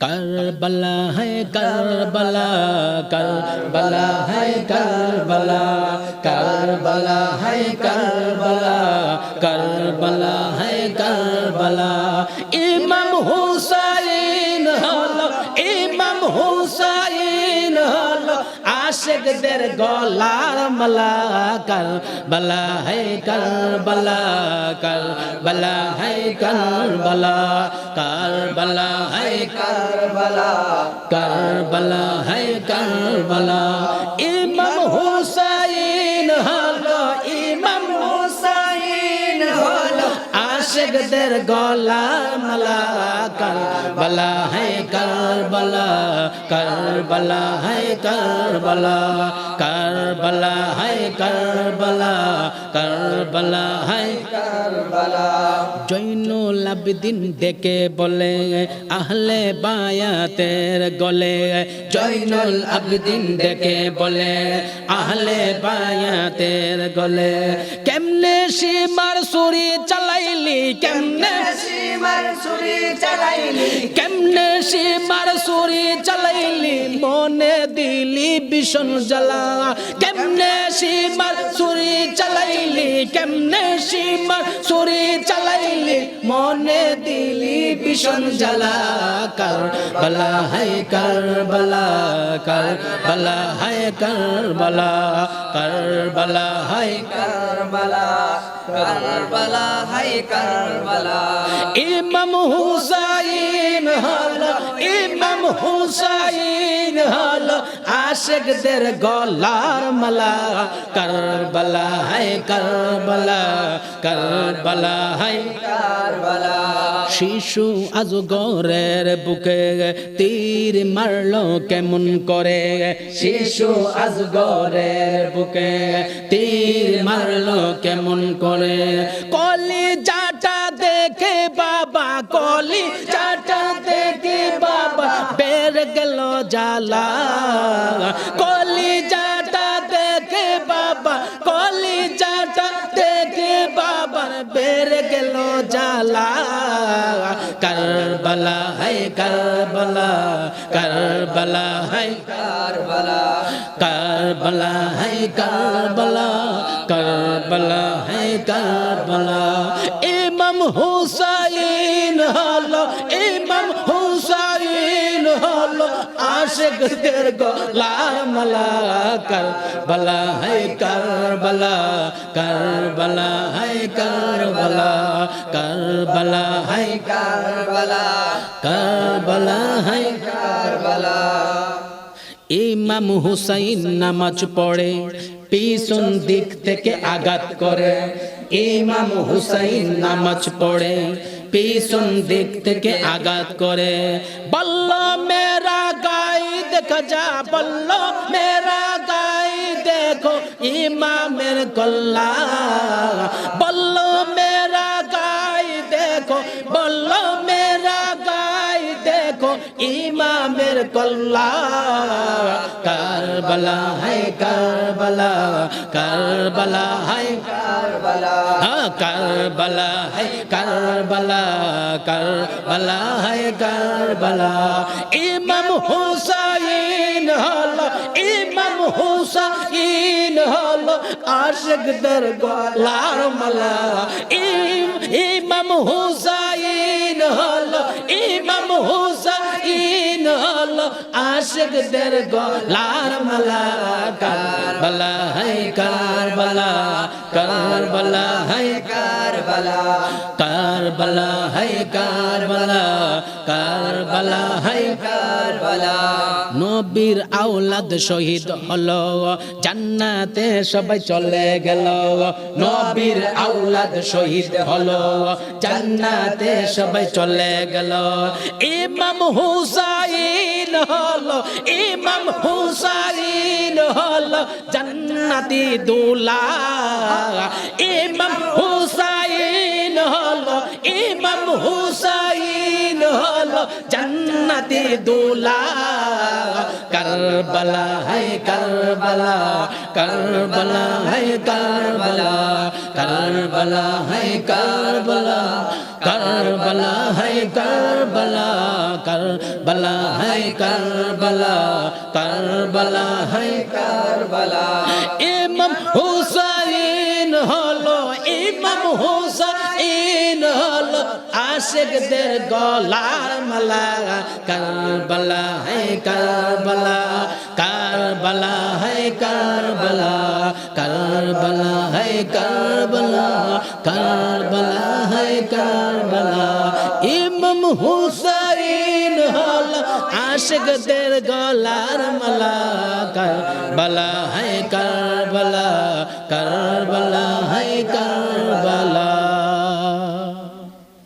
کربلا ہے کربلا کربلا ہے کربلا کربلا ہے کربلا کربلا ہے کربلا امام حسین امام حسین আশেকদের গলার মালা কারবালা হে কারবালা কারবালা হে কারবালা কারবালা হে কারবালা কারবালা হে কারবালা ইমাম হুসাইন হলো, ইমাম হুসাইন হলো আশেকদের গলার মালা কারবালা হে কারবালা কারবালা হে কারবালা কারবালা হে কারবালা কারবালা হে কারবালা। জৈনুল আবেদিন ডেকে বলে, আহলে বায়াতের গলে। জৈনুল আবেদিন ডেকে বলে, আহলে বায়াতের গলে। কেমনে সীমার সুরি চালাইলি, কেমনে সীমার সুরি চালাইলি। কেমনে সীমার সুরি চালাইলি? মনে দিলি ভীষণ জ্বালা। কেমনে সীমার সুরি চালাইলি? কেমনে সীমার সুরি চালাইলি? মনে দিলি ভীষণ জ্বালা কর, বলা হায় কর, বলা কর, বলা হায় কর, বলা কর, বলা হায় কর, বলা কারবালা হাই কারবালা ইমাম হুসাইন হল, ইমাম হুসাইন আশেকদের গলার মালা, কারবালা, হায় কারবালা কারবালা, হায় কারবালা। শিশু আজগরের বুকে তীর মারলো কেমন করে? শিশু আজ আজগরের বুকে তীর মারলো কেমন করে? কারবালা, হায় কারবালা কারবালা, হায় কারবালা কারবালা, হায় কারবালা কারবালা है ইমাম হুসাইন হলো, ইমাম হুসাইন হলো আশেকদের গলার মালা, কারবালা, হায় কারবালা কারবালা, হায় কারবালা কারবালা, হায় কারবালা কারবালা, হায় কারবালা। ইমাম হুসাইন নামাজ পড়ে, পিছন দিক থেকে আঘাত করে। ইমাম হুসাইন নামাজ পড়ে পিছন দিক থেকে আঘাত করে। বল্ল মেরা গাই দেখা যা। বল্ল মেরা গাই দেখো ইমামের কল্লা। বল্ল মেরা গাই দেখো। বল্ল মেরা গাই দেখো ইমামের কল্লা। কারবালা, হায় কারবালা কারবালা, হায় কারবালা। কারবালা, হায় কারবালা কারবালা, হায় কারবালা। ইমাম হুসাইন হলো, ইমাম হুসাইন হলো আশিকদের গলার মালা। ইমাম হুসাইন আশিকদের গলার মালা, কারবালা, হায় কারবালা কারবালা, হায় কারবালা কারবালা, হায় কারবালা কারবালা, হায় কারবালা। নবীর আওলাদ শহীদ হলো, জান্নাতে সবাই চলে গেল। নবীর আওলাদ শহীদ হলো, জান্নাতে সবাই চলে গেল। ইমাম হুসাইন হলো, ইমাম হুসাইন হলো জান্নাতি দুলা। ইমাম হুসাইন হলো, ইমাম হুসাইন হলো জান্নাতি দুলা। কারবালা, হায় কারবালা কারবালা, হায় কারবালা কারবালা, হায় কারবালা। কারবালা है কারবালা কারবালা है কারবালা কারবালা है কারবালা ইমাম হুসাইন হলো ইমাম হুসাইন হলো আশেকদের গলার মালা কারবালা হে কারবালা কারবালা হে কারবালা কারবালা হে কারবালা কারবালা হে কারবালা। ইমাম হুসাইন হল আশিকদের গলার মালা। কারবালা হায় কারবালা কারবালা হায় কারবালা।